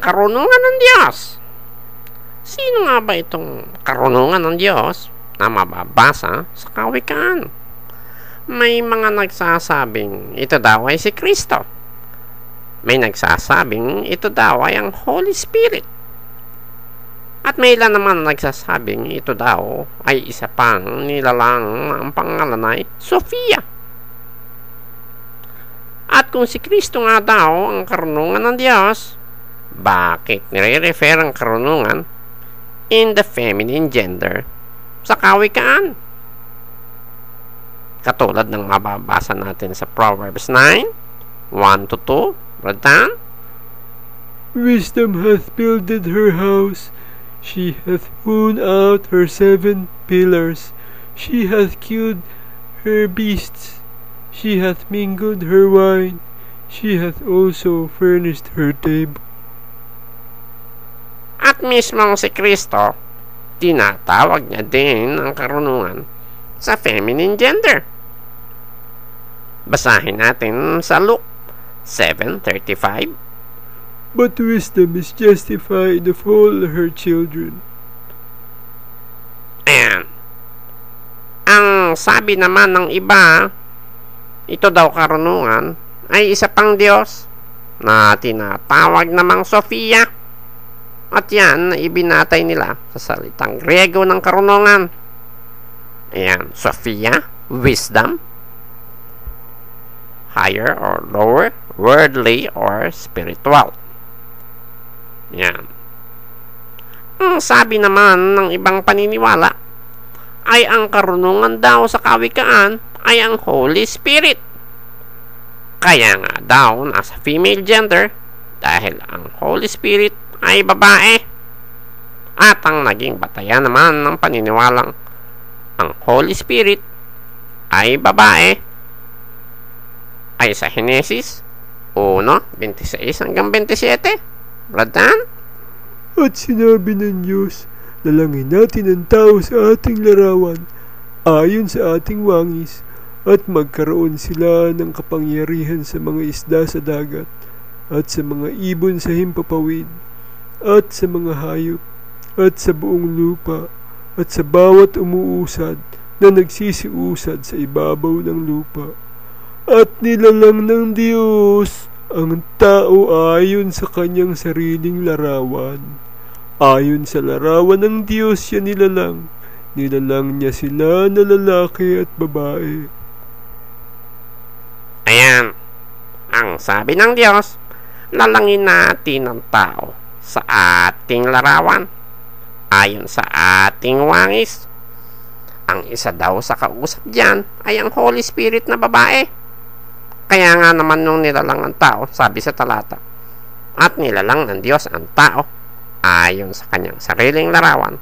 karunungan ng Diyos. Sino nga ba itong karunungan ng Diyos na mababasa sa kawikaan? May mga nagsasabing ito daw ay si Kristo. May nagsasabing ito daw ay ang Holy Spirit. At may ilan naman nagsasabing ito daw ay isa pang nilalang ang pangalan ay Sofia. At kung si Kristo nga daw ang karunungan ng Diyos, bakit nire-refer ang karunungan in the feminine gender sa kawikaan? Katulad ng mababasa natin sa Proverbs 9, 1 to 2, Bratan? Wisdom hath builded her house, she hath hewn out her seven pillars, she hath killed her beasts, She hath mingled her wine, she hath also furnished her table. At mismong si Kristo, tinatawag niya din ang karunungan sa feminine gender. Basahin natin sa Luke 7.35 But wisdom is justified of all her children. Ayan. Ang sabi naman ng iba, ito daw karunungan ay isa pang Diyos na tinatawag namang Sofia. At yan na ibinatay nila sa salitang Griego ng karunungan. Ayan, Sofia, wisdom, higher or lower, worldly or spiritual. Yan. Ang sabi naman ng ibang paniniwala ay ang karunungan daw sa kawikaan ay ang Holy Spirit. Kaya nga daw nasa female gender dahil ang Holy Spirit ay babae. At ang naging batayan naman ng paniniwalang ang Holy Spirit ay babae ay sa Genesis 1:26 hanggang 27. Bradan? At sinabi ng Diyos, Lalangin natin ang tao sa ating larawan, ayon sa ating wangis, at magkaroon sila ng kapangyarihan sa mga isda sa dagat at sa mga ibon sa himpapawid at sa mga hayop at sa buong lupa at sa bawat umuusad na nagsisiusad sa ibabaw ng lupa. At nilalang ng Diyos ang tao ayon sa kanyang sariling larawan. Ayon sa larawan ng Diyos siya nilalang. Nilalang niya sila na lalaki at babae. Ayan. Ang sabi ng Diyos, lalangin natin ang tao sa ating larawan ayon sa ating wangis. Ang isa daw sa kausap diyan ay ang Holy Spirit na babae. Kaya nga naman nung nilalang ang tao, sabi sa talata, at nilalang ng Diyos ang tao ayon sa kanyang sariling larawan.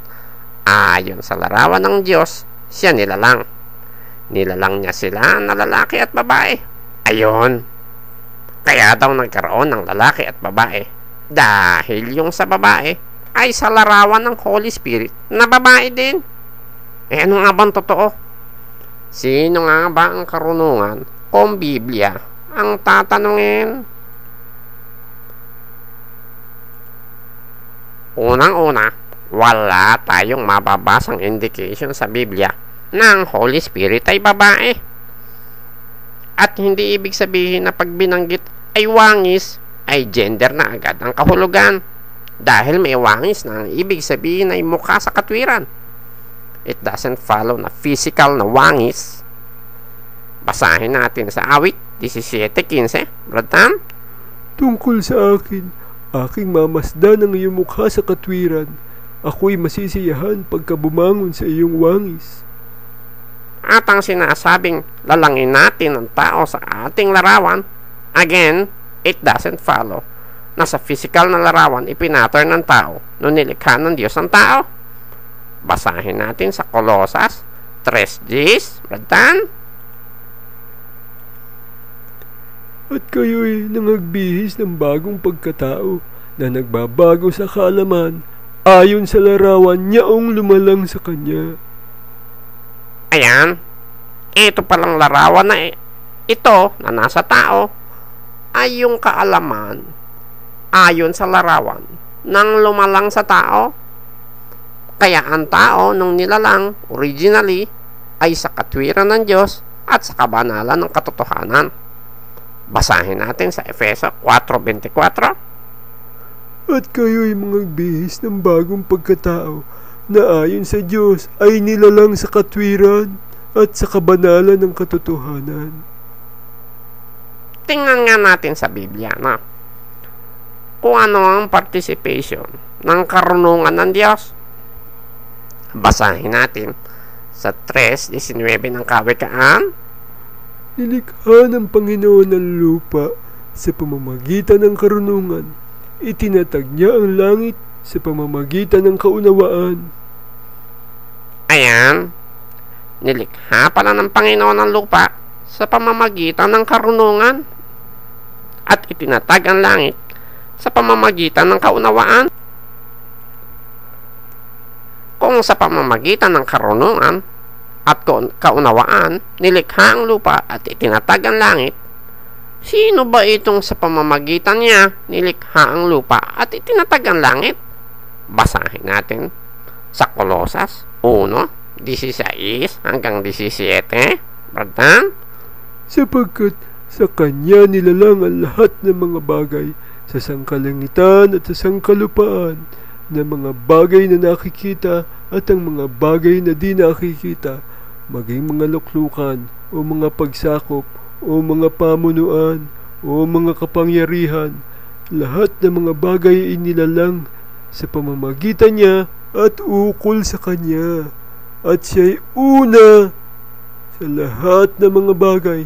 Ayon sa larawan ng Diyos, siya nilalang. Nilalang niya sila na lalaki at babae Ayon. Kaya daw nagkaroon ng lalaki at babae. Dahil yung sa babae ay sa larawan ng Holy Spirit na babae din. Eh ano nga bang totoo? Sino nga ba ang karunungan kung Biblia ang tatanungin? Unang-una, wala tayong mababasang indication sa Biblia na ang Holy Spirit ay babae. At hindi ibig sabihin na pag binanggit ay wangis, ay gender na agad ang kahulugan. Dahil may wangis na ang ibig sabihin ay mukha sa katwiran. It doesn't follow na physical na wangis. Basahin natin sa awit 17.15. Brad Tam? Tungkol sa akin, aking mamasdan ang iyong mukha sa katwiran. Ako'y masisiyahan pagka bumangon sa iyong wangis at ang sinasabing lalangin natin ang tao sa ating larawan, again, it doesn't follow na sa physical na larawan ipinatter ng tao nung nilikha ng Diyos ang tao. Basahin natin sa Colosas 3.10, Bratan. At kayo'y nangagbihis ng bagong pagkatao na nagbabago sa kaalaman ayon sa larawan niyaong lumalang sa Kanya Ayan. Ito palang larawan na ito na nasa tao ay yung kaalaman ayon sa larawan ng lumalang sa tao. Kaya ang tao nung nilalang originally ay sa katwiran ng Diyos at sa kabanalan ng katotohanan. Basahin natin sa Efeso 4.24 At kayo'y mga bihis ng bagong pagkatao na ayon sa Diyos ay nilalang sa katwiran at sa kabanalan ng katotohanan. Tingnan nga natin sa Biblia na kung ano ang participation ng karunungan ng Diyos. Basahin natin sa 3.19 ng Kawikaan. Nilikha ng Panginoon ng lupa sa pamamagitan ng karunungan. Itinatag niya ang langit sa pamamagitan ng kaunawaan. Ayan, nilikha pala ng Panginoon ng lupa sa pamamagitan ng karunungan at itinatag ang langit sa pamamagitan ng kaunawaan. Kung sa pamamagitan ng karunungan at kaunawaan, nilikha ang lupa at itinatag ang langit, sino ba itong sa pamamagitan niya nilikha ang lupa at itinatag ang langit? Basahin natin sa Kolosas 1, 16 hanggang 17. Brother? Sapagkat sa Kanya nilalang ang lahat ng mga bagay sa sangkalangitan at sa sangkalupaan na mga bagay na nakikita at ang mga bagay na di nakikita, maging mga luklukan o mga pagsakop o mga pamunuan o mga kapangyarihan, lahat ng mga bagay ay nilalang sa pamamagitan niya at ukol sa kanya. At siya'y una sa lahat ng mga bagay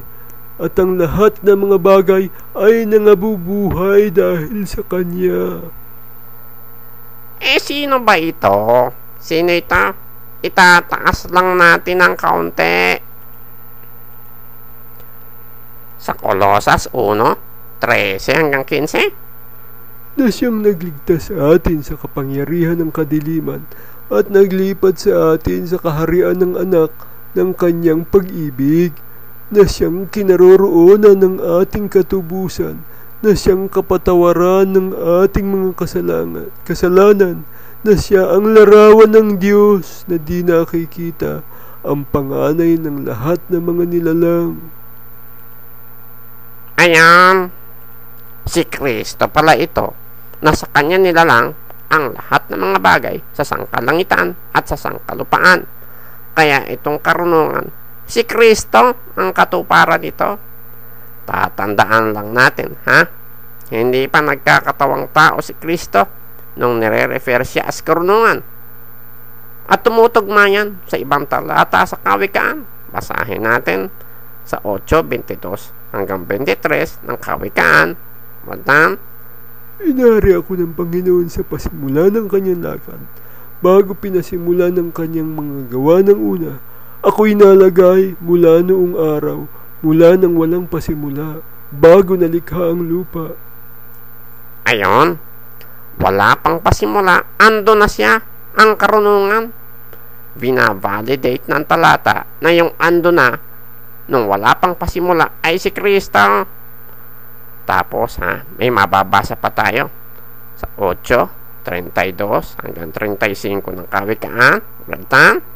at ang lahat ng mga bagay ay nangabubuhay dahil sa kanya. Eh, sino ba ito? Sino ito? Itataas lang natin ng kaunti. Sa Kolosas 1, 13 hanggang 15. Na siyang nagligtas sa atin sa kapangyarihan ng kadiliman at naglipat sa atin sa kaharian ng anak ng kanyang pag-ibig na siyang kinaroroonan ng ating katubusan na siyang kapatawaran ng ating mga kasalanan, kasalanan na siya ang larawan ng Diyos na di nakikita ang panganay ng lahat ng mga nilalang. Ayan, si Kristo pala ito na sa kanya nilalang ang lahat ng mga bagay sa sangkalangitan at sa sangkalupaan. Kaya itong karunungan, si Kristo ang katuparan nito. Tatandaan lang natin, ha? Hindi pa nagkakatawang tao si Kristo nung nire-refer siya as karunungan. At tumutugma yan sa ibang talata sa kawikaan. Basahin natin sa 8.22 hanggang 23 ng kawikaan. Madam, Inari ako ng Panginoon sa pasimula ng kanyang lakad. Bago pinasimula ng kanyang mga gawa ng una, ako'y nalagay mula noong araw, mula nang walang pasimula, bago nalikha ang lupa. Ayon, wala pang pasimula, ando na siya, ang karunungan. Binavalidate ng talata na yung ando na nung wala pang pasimula ay si Kristo. Tapos ha, may mababasa pa tayo sa 8, 32 hanggang 35 ng kawikaan. Rantan?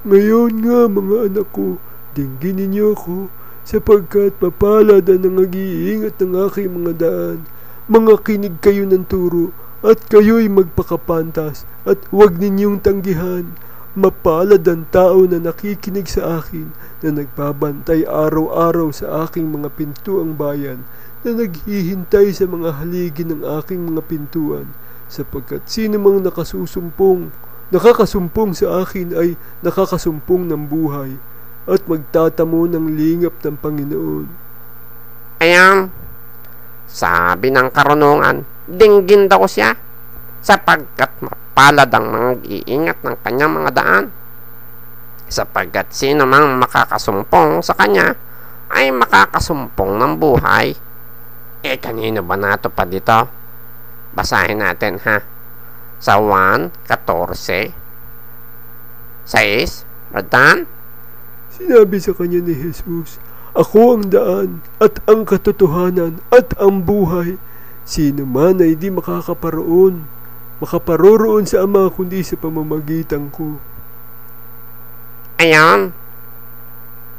Ngayon nga mga anak ko, dinggin ninyo ako, sapagkat papalad ang nang-iingat ng aking mga daan. Mga kinig kayo ng turo, at kayo'y magpakapantas, at huwag ninyong tanggihan. Mapalad ang tao na nakikinig sa akin, na nagbabantay araw-araw sa aking mga pintuang bayan, na naghihintay sa mga haligi ng aking mga pintuan, sapagkat sino mang nakasusumpong, nakakasumpong sa akin ay nakakasumpong ng buhay, at magtatamo ng lingap ng Panginoon. Ayan, sabi ng karunungan, dinggin daw siya sapagkat mapalad ang mga iingat ng kanyang mga daan. Sapagkat sino mang makakasumpong sa kanya ay makakasumpong ng buhay. Eh, kanino ba nato pa dito? Basahin natin ha. Sa 1, 14, 6, Bratan? Sinabi sa kanya ni Jesus, Ako ang daan at ang katotohanan at ang buhay. Sino man ay di makakaparoon, makaparoroon sa Ama kundi sa pamamagitan ko. Ayan.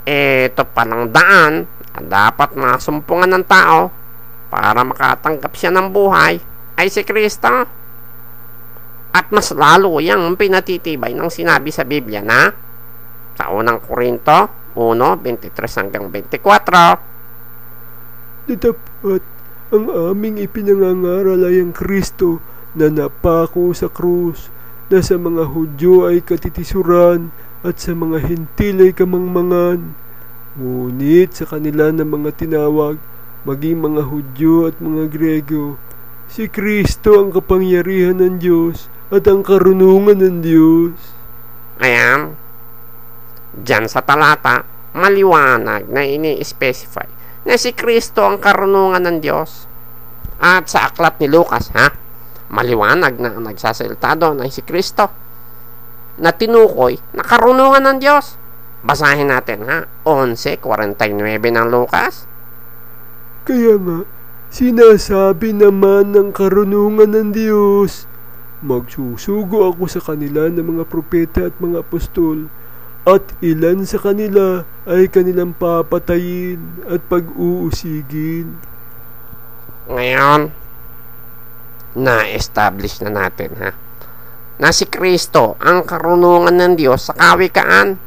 Ito palang daan na dapat masumpungan ng tao para makatanggap siya ng buhay ay si Kristo. At mas lalo yang pinatitibay ng sinabi sa Biblia na sa unang Korinto 1, 23 hanggang 24. Natapat ang aming ipinangangaral ay ang Kristo na napako sa krus, na sa mga Hudyo ay katitisuran at sa mga Hentil ay kamangmangan. Ngunit sa kanila ng mga tinawag, maging mga Hudyo at mga Grego, si Kristo ang kapangyarihan ng Diyos at ang karunungan ng Diyos. Ayan. Diyan sa talata, maliwanag na ini-specify na si Kristo ang karunungan ng Diyos. At sa aklat ni Lucas, ha? Maliwanag na ang nagsasalita doon ay si Kristo na tinukoy na karunungan ng Diyos. Basahin natin ha, 11.49 ng Lucas. Kaya nga, sinasabi naman ng karunungan ng Diyos, magsusugo ako sa kanila ng mga propeta at mga apostol, at ilan sa kanila ay kanilang papatayin at pag-uusigin. Ngayon, na-establish na natin ha na si Kristo ang karunungan ng Diyos sa kawikaan.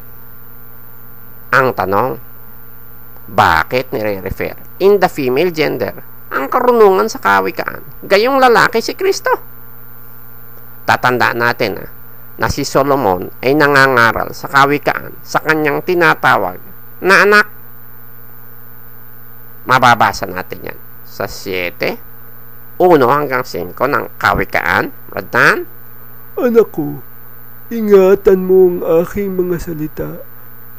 Ang tanong, bakit nire-refer in the female gender ang karunungan sa kawikaan? Gayong lalaki si Kristo. Tatandaan natin ha, na si Solomon ay nangangaral sa kawikaan sa kanyang tinatawag na anak. Mababasa natin yan sa 7, 1 hanggang 5 ng kawikaan. Radan? Anak ko, ingatan mo ang aking mga salita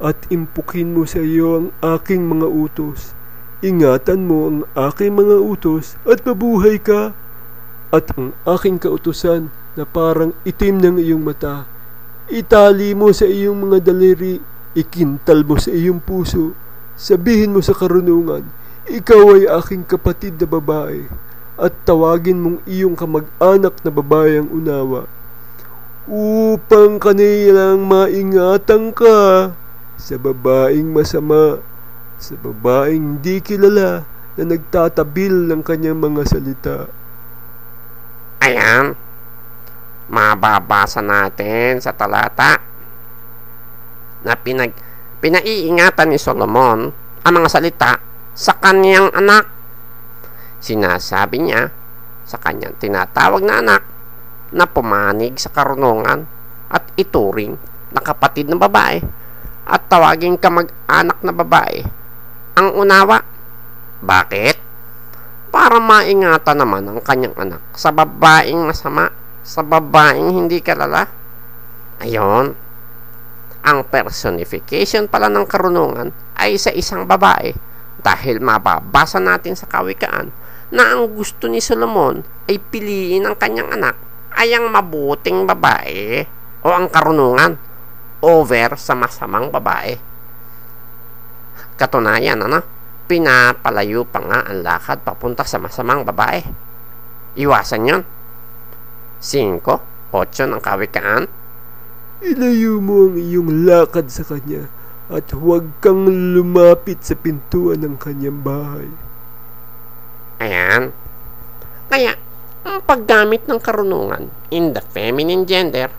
at impukin mo sa iyo ang aking mga utos. Ingatan mo ang aking mga utos at mabuhay ka. At ang aking kautusan na parang itim ng iyong mata. Itali mo sa iyong mga daliri, ikintal mo sa iyong puso. Sabihin mo sa karunungan, ikaw ay aking kapatid na babae at tawagin mong iyong kamag-anak na babae ang unawa upang kanilang maingatan ka sa babaeng masama, sa babaeng di kilala na nagtatabil ng kanyang mga salita. Ayan. Mababasa natin sa talata na pinag pinaiingatan ni Solomon ang mga salita sa kanyang anak. Sinasabi niya sa kanyang tinatawag na anak na pumanig sa karunungan at ituring na kapatid ng babae at tawaging kamag-anak na babae ang unawa. Bakit? Para maingatan naman ang kanyang anak sa babaeng masama, sa babaeng hindi kalala. Ayon, ang personification pala ng karunungan ay sa isang babae dahil mababasa natin sa kawikaan na ang gusto ni Solomon ay piliin ang kanyang anak ay ang mabuting babae o ang karunungan over sa masamang babae. Katunayan, ano? Pinapalayo pa nga ang lakad papunta sa masamang babae. Iwasan yon. 5, 8 ng kawikaan. Ilayo mo ang iyong lakad sa kanya at huwag kang lumapit sa pintuan ng kanyang bahay. Ayan. Kaya, ang paggamit ng karunungan in the feminine gender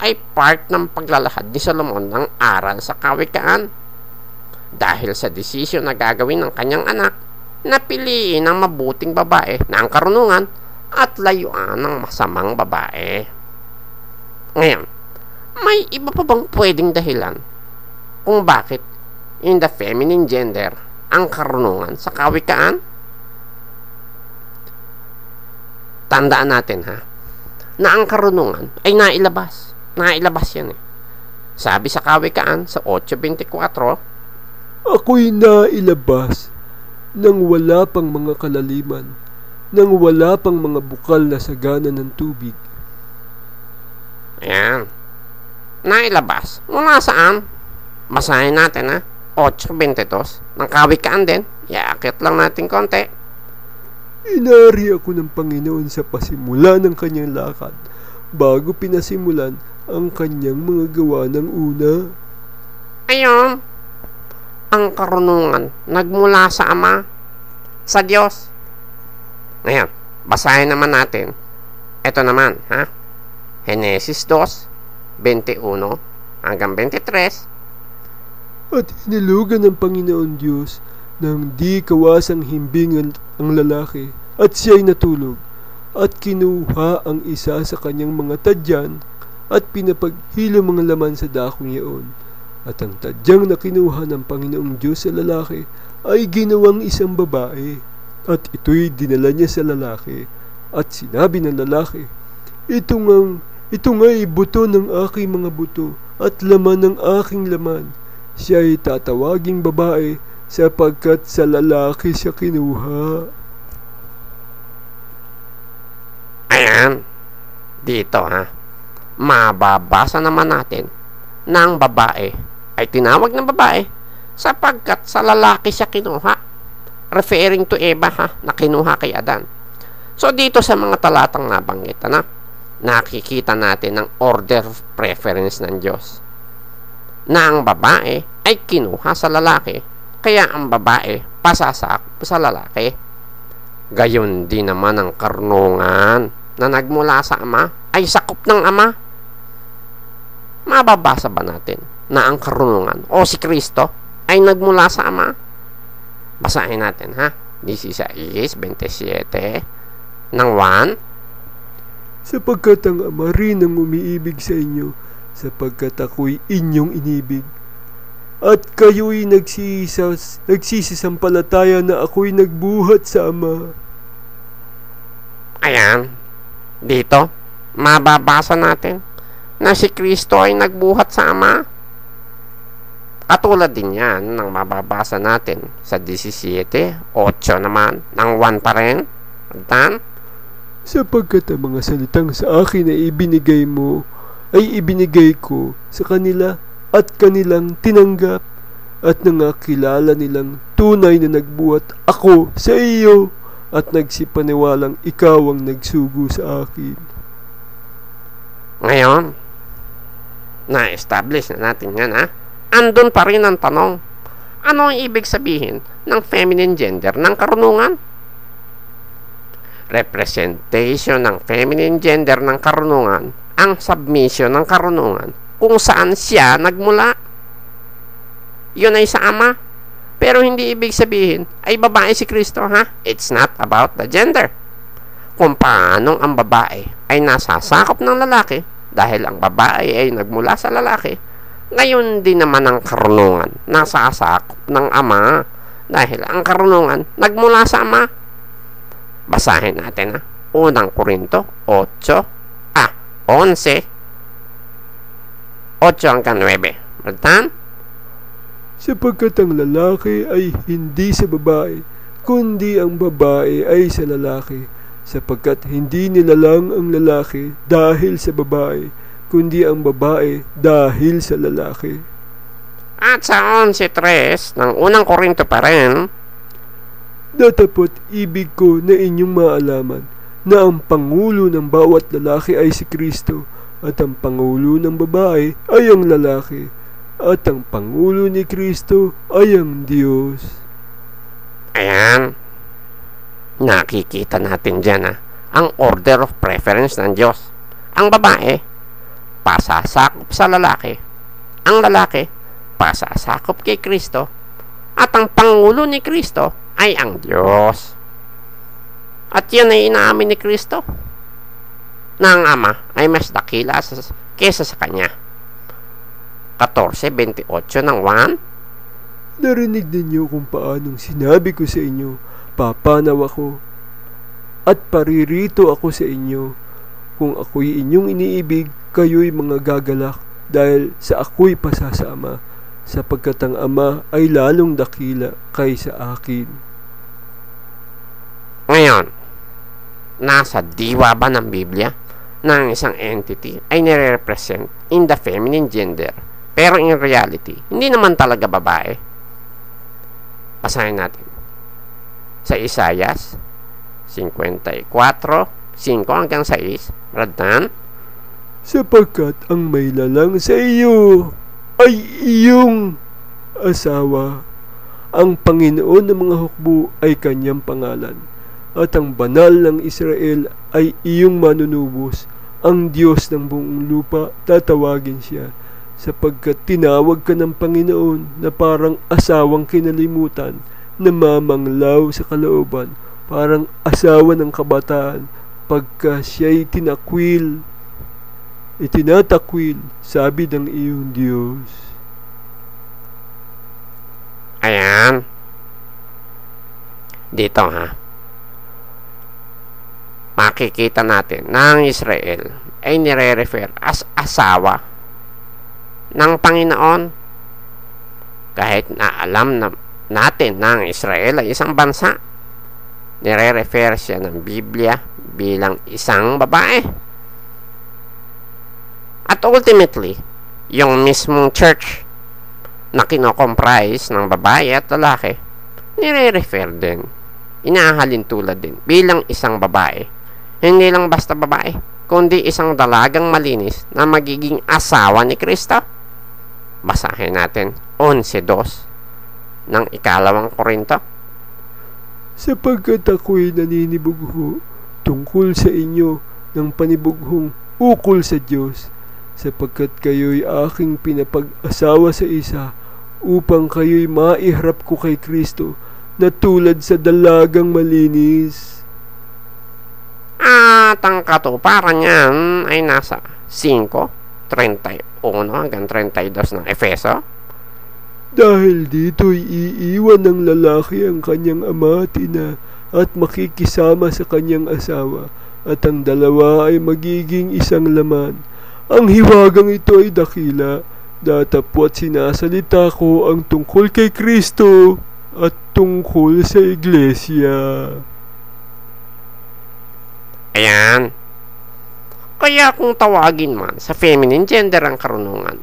ay part ng paglalahad ni Solomon ng aral sa kawikaan dahil sa desisyon na gagawin ng kanyang anak na piliin ang mabuting babae na ang karunungan at layuan ng masamang babae. Ngayon, may iba pa bang pwedeng dahilan kung bakit in the feminine gender ang karunungan sa kawikaan? Tandaan natin ha, na ang karunungan ay nailabas. Nailabas yan eh. Sabi sa kawikaan sa 8.24, Ako'y nailabas nang wala pang mga kalaliman, nang wala pang mga bukal na sagana ng tubig. Ayan. Nailabas. Mula saan? Basahin natin ha. 8.22 ng kawikaan din. Iakit lang natin konti. Inari ako ng Panginoon sa pasimula ng kanyang lakad bago pinasimulan ang kanyang mga gawa ng una. Ayon, ang karunungan nagmula sa Ama, sa Diyos. Ngayon, basahin naman natin. Ito naman, ha? Genesis 2, 21 hanggang 23. At hinilugan ng Panginoon Diyos nang di kawasang himbingan ang lalaki at siya'y natulog at kinuha ang isa sa kanyang mga tadyan at pinapaghilo mga laman sa dakong iyon. At ang tadyang na kinuha ng Panginoong Diyos sa lalaki ay ginawang isang babae. At ito'y dinala niya sa lalaki. At sinabi ng lalaki, Ito ngang, ito nga'y buto ng aking mga buto at laman ng aking laman. Siya ay tatawaging babae sapagkat sa lalaki siya kinuha. Ayan, dito ha, mababasa naman natin na babae ay tinawag ng babae sapagkat sa lalaki siya kinuha. Referring to Eva ha, na kinuha kay Adan. So dito sa mga talatang nabanggit na, nakikita natin ang order of preference ng Diyos. Na ang babae ay kinuha sa lalaki, kaya ang babae pasasak sa lalaki. Gayon din naman ang karnungan na nagmula sa Ama ay sakop ng Ama. Mababasa ba natin na ang karunungan o si Kristo ay nagmula sa Ama? Basahin natin ha. This is 27 ng 1. Sapagkat ang Ama rin ang umiibig sa inyo, sapagkat ako'y inyong inibig. At kayo'y nagsisas, nagsisisampalataya na ako'y nagbuhat sa Ama. Ayan, dito, mababasa natin na si Kristo ay nagbuhat sa Ama. Katulad din yan ng mababasa natin sa 17, 8 naman, ng 1 pa rin. Dan, Sapagkat ang mga salitang sa akin na ibinigay mo, ay ibinigay ko sa kanila at kanilang tinanggap at nangakilala nilang tunay na nagbuhat ako sa iyo at nagsipaniwalang ikaw ang nagsugo sa akin. ngayon, na-establish na natin yan ha. Andun pa rin ang tanong, ano ang ibig sabihin ng feminine gender ng karunungan? Representation ng feminine gender ng karunungan ang submission ng karunungan kung saan siya nagmula. Yun ay sa ama. Pero hindi ibig sabihin ay babae si Kristo ha. It's not about the gender. Kung paanong ang babae ay nasasakop ng lalaki dahil ang babae ay nagmula sa lalaki, ngayon din naman ang karunungan nasasakop ng ama dahil ang karunungan nagmula sa ama. Basahin natin ha. Unang Korinto 8 ah 11 8 hanggang 9. Bertan? sapagkat ang lalaki ay hindi sa babae, kundi ang babae ay sa lalaki, sapagkat hindi nilalang ang lalaki dahil sa babae, kundi ang babae dahil sa lalaki. At sa 11.3 ng unang Korinto pa rin, Datapot ibig ko na inyong maalaman na ang pangulo ng bawat lalaki ay si Kristo at ang pangulo ng babae ay ang lalaki at ang pangulo ni Kristo ay ang Diyos. ayan, nakikita natin dyan ha, ang order of preference ng Diyos. Ang babae, pasasakop sa lalaki. Ang lalaki, pasasakop kay Kristo. At ang pangulo ni Kristo ay ang Diyos. At yan ay inaamin ni Kristo na ang Ama ay mas dakila sa, kesa sa Kanya. 14.28 ng 1 Narinig ninyo kung paanong sinabi ko sa inyo, papanaw ako at paririto ako sa inyo. Kung ako'y inyong iniibig, kayo'y mga gagalak dahil sa ako'y pasasama, sapagkat ang Ama ay lalong dakila kaysa akin. Ngayon, nasa diwa ba ng Biblia ang isang entity ay nire-represent in the feminine gender? Pero in reality, hindi naman talaga babae. Basahin natin. Sa Isayas 54, 5 hanggang 6. Radnan? Sapagkat ang may lalang sa iyo ay iyong asawa. Ang Panginoon ng mga hukbo ay kanyang pangalan, at ang banal ng Israel ay iyong manunubos. Ang Diyos ng buong lupa tatawagin siya, sapagkat tinawag ka ng Panginoon na parang asawang kinalimutan na mamanglaw sa kalooban, parang asawa ng kabataan, pagka siya'y tinakwil itinatakwil, sabi ng iyong Diyos. Ayan. Dito ha. Makikita natin na Israel ay nire-refer as asawa ng Panginoon. Kahit na alam na natin na Israel ay isang bansa, nire-refer siya ng Biblia bilang isang babae. At ultimately, yung mismong church na kinocomprise ng babae at lalaki, nire-refer din, inahalin tulad din bilang isang babae. Hindi lang basta babae, kundi isang dalagang malinis na magiging asawa ni Kristo. Basahin natin 11.2 ng ikalawang Korinto. Sapagkat ako'y naninibugho tungkol sa inyo ng panibughong ukol sa Diyos sapagkat kayo'y aking pinapag-asawa sa isa upang kayo'y maiharap ko kay Kristo na tulad sa dalagang malinis. At ang katuparan niyan ay nasa 5, 31 hanggang 32 ng Efeso. Dahil dito'y iiwan ng lalaki ang kanyang ama at ina at makikisama sa kanyang asawa at ang dalawa ay magiging isang laman ang hiwagang ito ay dakila, datapwat sinasalita ko ang tungkol kay Kristo at tungkol sa iglesia. Ayan. Kaya kung tawagin man sa feminine gender ang karunungan,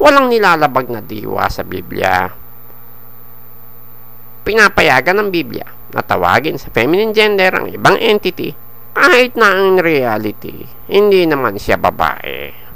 walang nilalabag na diwa sa Biblia. Pinapayagan ng Biblia na tawagin sa feminine gender ang ibang entity kahit na ang reality, hindi naman siya babae.